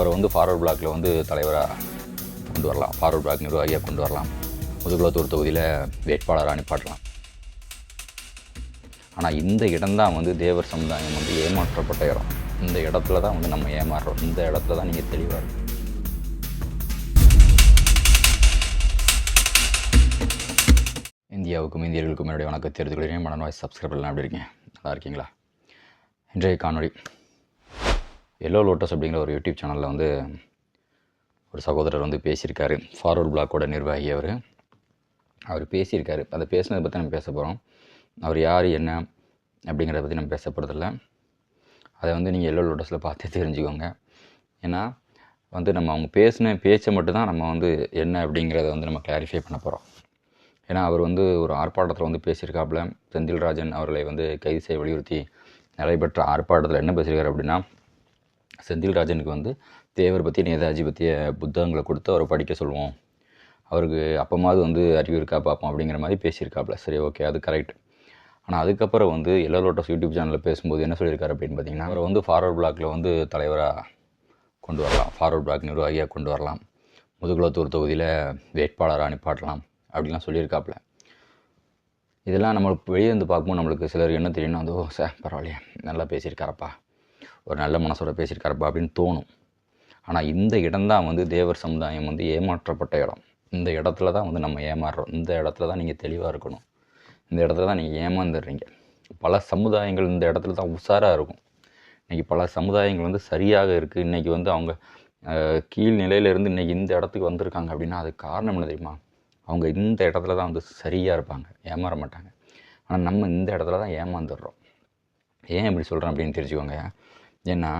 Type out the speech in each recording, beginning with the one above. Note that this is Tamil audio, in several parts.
அவரை வந்து ஃபார்வர்ட் பிளாக்கில் வந்து தலைவராக கொண்டு வரலாம். ஃபார்வர்ட் பிளாக் நிர்வாகியாக கொண்டு வரலாம். முதுகுளத்தூர் தொகுதியில் வேட்பாளராக அனுப்பாட்டலாம் ஆனால் இந்த இடம்தான் வந்து தேவர் சமுதாயம் வந்து ஏமாற்றப்பட்ட இடம். இந்த இடத்துல தான் வந்து நம்ம ஏமாறுறோம். இந்த இடத்துல தான் நீங்கள் தெளிவாக இருக்கும் இந்தியாவுக்கும் இந்தியர்களுக்கும் என்னுடைய வணக்கம் தெரிவித்துக் மனநோய் சப்ஸ்கிரைப் பண்ணலாம் எப்படி இருக்கீங்க? நல்லா இருக்கீங்களா? இன்றைய காணொலி எல்லோ லோட்டஸ் அப்படிங்கிற ஒரு யூடியூப் சேனலில் வந்து ஒரு சகோதரர் வந்து பேசியிருக்காரு. ஃபார்வர்ட் பிளாக்கோட நிர்வாகி அவர். அவர் பேசியிருக்காரு. அதை பேசினதை பற்றி நம்ம பேச போகிறோம் அவர் யார் என்ன அப்படிங்கிறத பற்றி நம்ம பேச போகிறதில்ல அதை வந்து நீங்கள் எல்லோ லோட்டஸில் பார்த்து தெரிஞ்சுக்கோங்க. ஏன்னா வந்து நம்ம அவங்க பேசின பேச்சை மட்டும்தான் நம்ம வந்து என்ன அப்படிங்கிறத வந்து நம்ம கிளாரிஃபை பண்ண போகிறோம் ஏன்னா அவர் வந்து ஒரு ஆர்ப்பாட்டத்தில் வந்து பேசியிருக்காப்புல. செந்தில்ராஜன் அவர்களை வந்து கைது செய்ய வலியுறுத்தி நடைபெற்ற ஆர்ப்பாட்டத்தில் என்ன பேசியிருக்காரு அப்படின்னா செந்தில்ராஜனுக்கு வந்து தேவர் பற்றி நேதாஜி பற்றிய புத்தகங்களை கொடுத்து அவரை படிக்க சொல்லுவோம். அவருக்கு அப்பமாவது வந்து அறிவு இருக்கா பார்ப்போம் அப்படிங்கிற மாதிரி பேசியிருக்காப்புல சரி ஓகே அது கரெக்ட் ஆனால் அதுக்கப்புறம் வந்து எல்லோ லோட்டஸ் யூடியூப் சேனலில் பேசும்போது என்ன சொல்லியிருக்காரு அப்படின்னு பார்த்தீங்கன்னா அவர் வந்து ஃபார்வர்ட் பிளாக்கில் வந்து தலைவராக கொண்டு வரலாம். ஃபார்வர்ட் பிளாக் நிர்வாகியாக கொண்டு வரலாம். முதுகுளத்தூர் தொகுதியில் வேட்பாளராக அனுப்பாட்டலாம் அப்படிலாம் சொல்லியிருக்காப்புல இதெல்லாம் நம்மளுக்கு வெளியே இருந்து பார்க்கும்போது நம்மளுக்கு சிலருக்கு என்ன தெரியும்னா வந்து ஓ சார் பரவாயில்லையே நல்லா பேசியிருக்காரப்பா. ஒரு நல்ல மனசோட பேசியிருக்காருப்பா அப்படின்னு தோணும். ஆனால் இந்த இடம்தான் வந்து தேவர் சமுதாயம் வந்து ஏமாற்றப்பட்ட இடம். இந்த இடத்துல தான் வந்து நம்ம ஏமாறுறோம். இந்த இடத்துல தான் நீங்கள் தெளிவாக இருக்கணும். இந்த இடத்துல தான் நீங்கள் ஏமாந்துடுறீங்க. பல சமுதாயங்கள் இந்த இடத்துல தான் உஷாராக இருக்கும். இன்றைக்கி பல சமுதாயங்கள் வந்து சரியாக இருக்குது இன்றைக்கி வந்து அவங்க அஹ், கீழ் நிலையிலேருந்து இன்றைக்கி இந்த இடத்துக்கு வந்திருக்காங்க அப்படின்னா அதுக்கு காரணம் என்ன தெரியுமா? அவங்க இந்த இடத்துல தான் வந்து சரியாக இருப்பாங்க. ஏமாற மாட்டாங்க. ஆனால் நம்ம இந்த இடத்துல தான் ஏமாந்துடுறோம். ஏன் இப்படி சொல்கிறேன் அப்படின்னு தெரிஞ்சுக்கோங்க. ஏன்னா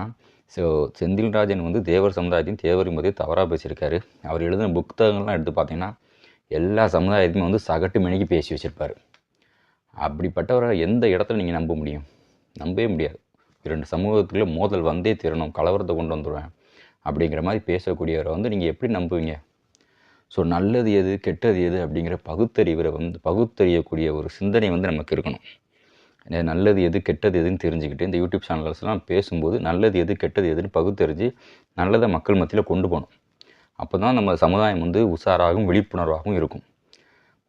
ஸோ செந்தில்ராஜன் வந்து தேவர் சமுதாயத்தையும் தேவரையும் பற்றி தவறாக பேசியிருக்காரு. அவர் எழுதின புத்தகங்கள்லாம் எடுத்து பார்த்தீங்கன்னா எல்லா சமுதாயத்தையுமே வந்து சகட்டு மணிக்கு பேசி வச்சுருப்பார். அப்படிப்பட்டவரை எந்த இடத்துல நீங்கள் நம்ப முடியும்? நம்பவே முடியாது. இரண்டு சமூகத்துக்குள்ளே மோதல் வந்தே தீரணும் கலவரத்தை கொண்டு வந்துடுவேன் அப்படிங்கிற மாதிரி பேசக்கூடியவரை வந்து நீங்கள் எப்படி நம்புவீங்க? ஸோ நல்லது எது கெட்டது எது அப்படிங்கிற பகுத்தறிவரை வந்து பகுத்தறியக்கூடிய ஒரு சிந்தனை வந்து நமக்கு இருக்கணும். நல்லது எது கெட்டது எதுன்னு தெரிஞ்சுக்கிட்டு இந்த யூடியூப் சேனல்ஸ்லாம் பேசும்போது நல்லது எது கெட்டது எதுன்னு பகுத்தறிஞ்சு நல்லதை மக்கள் மத்தியில் கொண்டு போகணும். அப்போ தான் நம்ம சமுதாயம் வந்து உஷாராகவும் விழிப்புணர்வாகவும் இருக்கும்.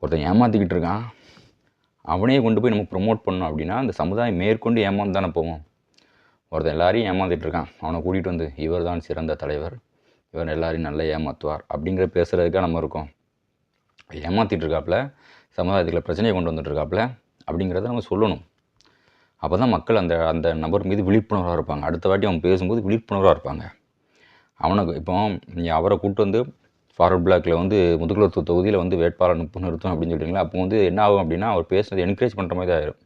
ஒருத்தன் ஏமாற்றிக்கிட்டு இருக்கான். அவனையே கொண்டு போய் நம்ம ப்ரொமோட் பண்ணோம் அப்படின்னா அந்த சமுதாயம் மேற்கொண்டு ஏமாந்து தானே போவோம் ஒருத்தன் எல்லாரையும் ஏமாந்துட்டு இருக்கான். அவனை கூட்டிகிட்டு வந்து இவர் தான் சிறந்த தலைவர். இவர் எல்லாரையும் நல்லா ஏமாற்றுவார் அப்படிங்கிற பேசுகிறதுக்காக நம்ம இருக்கோம். ஏமாற்றிட்டு இருக்காப்புல சமுதாயத்துக்குள்ள பிரச்சனையை கொண்டு வந்துட்டு இருக்காப்புல அப்படிங்கிறத நம்ம சொல்லணும். அப்போ தான் மக்கள் அந்த அந்த நபர் மீது விழிப்புணர்வாக இருப்பாங்க. அடுத்த வாட்டி அவன் பேசும்போது விழிப்புணர்வாக இருப்பாங்க. அவனுக்கு இப்போ நீங்கள் அவரை கூப்பிட்டு வந்து ஃபார்வர்ட் பிளாக்கில் வந்து முதுகுளத்தூர் தொகுதியில் வந்து வேட்பாளர் நிப்பு நிறுத்தம் அப்படின்னு சொல்கிறீங்களா அப்போ வந்து என்ன ஆகும் அப்படின்னா அவர் பேசுனது என்கரேஜ் பண்ணுற மாதிரி தான் ஆயிரும்.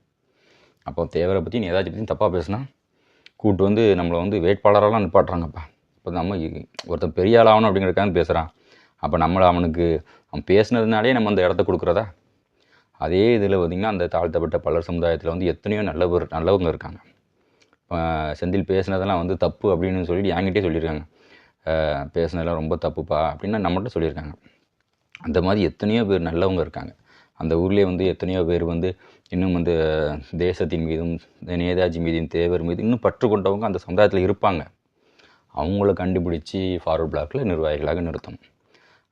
அப்போ தேவரை பற்றி நீ ஏதாச்சும் பற்றி தப்பாக பேசுனா கூப்பிட்டு வந்து நம்மளை வந்து வேட்பாளரெல்லாம் நிப்பாட்டுறாங்கப்பா. இப்போ நம்ம ஒருத்தன் பெரிய ஆள் ஆகணும் அப்படிங்கிறக்காக பேசுகிறான் அப்போ நம்மளை அவனுக்கு அவன் பேசுனதுனாலே நம்ம அந்த இடத்த கொடுக்குறதா? அதே இதில் பார்த்திங்கன்னா அந்த தாழ்த்தப்பட்ட பலர் சமுதாயத்தில் வந்து எத்தனையோ நல்லவர் நல்லவங்க இருக்காங்க. இப்போ செந்தில் பேசுனதெல்லாம் வந்து தப்பு அப்படின்னு சொல்லிட்டு என்கிட்டே சொல்லியிருக்காங்க. பேசினதெல்லாம் ரொம்ப தப்புப்பா அப்படின்னு நம்மகிட்ட சொல்லியிருக்காங்க. அந்த மாதிரி எத்தனையோ பேர் நல்லவங்க இருக்காங்க. அந்த ஊர்லேயே வந்து எத்தனையோ பேர் வந்து இன்னும் வந்து தேசத்தின் மீதும் நேதாஜி மீதும் தேவர் மீது இன்னும் பற்று கொண்டவங்க அந்த சமுதாயத்தில் இருப்பாங்க. அவங்கள கண்டுபிடிச்சி ஃபார்வர்ட் பிளாக்கில் நிர்வாகிகளாக நிறுத்தணும்.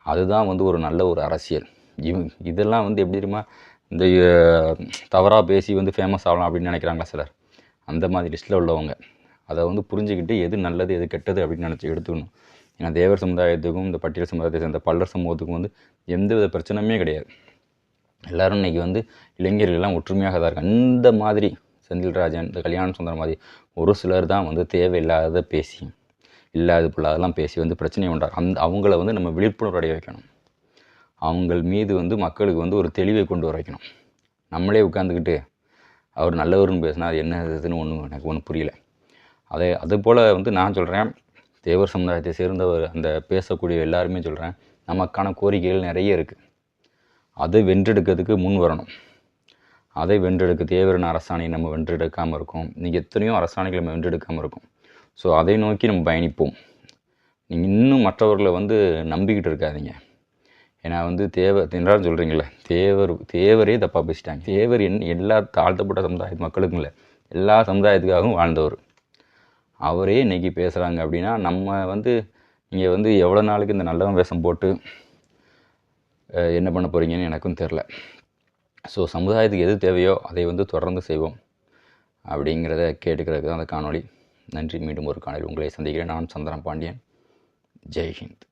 அதுதான் வந்து ஒரு நல்ல ஒரு அரசியல். இவ் இதெல்லாம் வந்து எப்படி தெரியுமா? இந்த தவறாக பேசி வந்து ஃபேமஸ் ஆகலாம் அப்படின்னு நினைக்கிறாங்களா சிலர்? அந்த மாதிரி லிஸ்ட்டில் உள்ளவங்க. அதை வந்து புரிஞ்சுக்கிட்டு எது நல்லது எது கெட்டது அப்படின்னு நினச்சி எடுத்துக்கணும். ஏன்னா தேவர் சமுதாயத்துக்கும் இந்த பட்டியல் சமுதாயத்தை சேர்ந்த பல்லர் சமூகத்துக்கும் வந்து எந்தவித பிரச்சனையுமே கிடையாது. எல்லோரும் இன்னைக்கு வந்து இளைஞர்கள்லாம் ஒற்றுமையாக தான் இருக்காங்க. இந்த மாதிரி செந்தில்ராஜன் இந்த கல்யாணம் சுந்தரம் மாதிரி ஒரு சிலர் தான் வந்து தேவையில்லாத பேசி இல்லாத பிள்ளாதெல்லாம் பேசி வந்து பிரச்சனையை உண்டாகும் அந்த அவங்கள வந்து நம்ம விழிப்புணர்வு அடைய வைக்கணும். அவங்கள் மீது வந்து மக்களுக்கு வந்து ஒரு தெளிவை கொண்டு வர வைக்கணும் நம்மளே உட்காந்துக்கிட்டு அவர் நல்லவர்னு பேசினா அது என்ன இதுன்னு ஒன்றும் எனக்கு ஒன்றும் புரியல. அதே அதுபோல் வந்து நான் சொல்கிறேன் தேவர் சமுதாயத்தை சேர்ந்தவர் அந்த பேசக்கூடிய எல்லாருமே சொல்கிறேன் நமக்கான கோரிக்கைகள் நிறைய இருக்குது அதை வென்றெடுக்கிறதுக்கு முன் வரணும். அதை வென்றெடுக்க தேவரின் அரசாணையை நம்ம வென்றெடுக்காமல் இருக்கோம். நீங்கள் எத்தனையோ அரசாணைகளை நம்ம வென்றெடுக்காமல் இருக்கும். ஸோ அதை நோக்கி நம்ம பயணிப்போம். நீங்கள் இன்னும் மற்றவர்களை வந்து நம்பிக்கிட்டு இருக்காதீங்க. ஏன்னா வந்து தேவர் எல்லாரும் சொல்கிறீங்களே தேவர் தேவரே தப்பாக பேசிட்டாங்க தேவர் என் எல்லா தாழ்த்தப்பட்ட சமுதாய மக்களுக்கும் இல்லை எல்லா சமுதாயத்துக்காகவும் வாழ்ந்தவர். அவரே இன்றைக்கி பேசுகிறாங்க அப்படின்னா நம்ம வந்து நீங்கள் வந்து எவ்வளோ நாளுக்கு இந்த நல்லவன் வேஷம் போட்டு என்ன பண்ண போகிறீங்கன்னு எனக்கும் தெரில ஸோ சமுதாயத்துக்கு எது தேவையோ அதை வந்து தொடர்ந்து செய்வோம் அப்படிங்கிறத கேட்டுக்கிறதுக்கு தான் அந்த காணொளி. நன்றி. மீண்டும் ஒரு காணொளி உங்களை சந்திக்கிறேன். நான் சந்திரன் பாண்டியன். ஜெய் ஹிந்த்.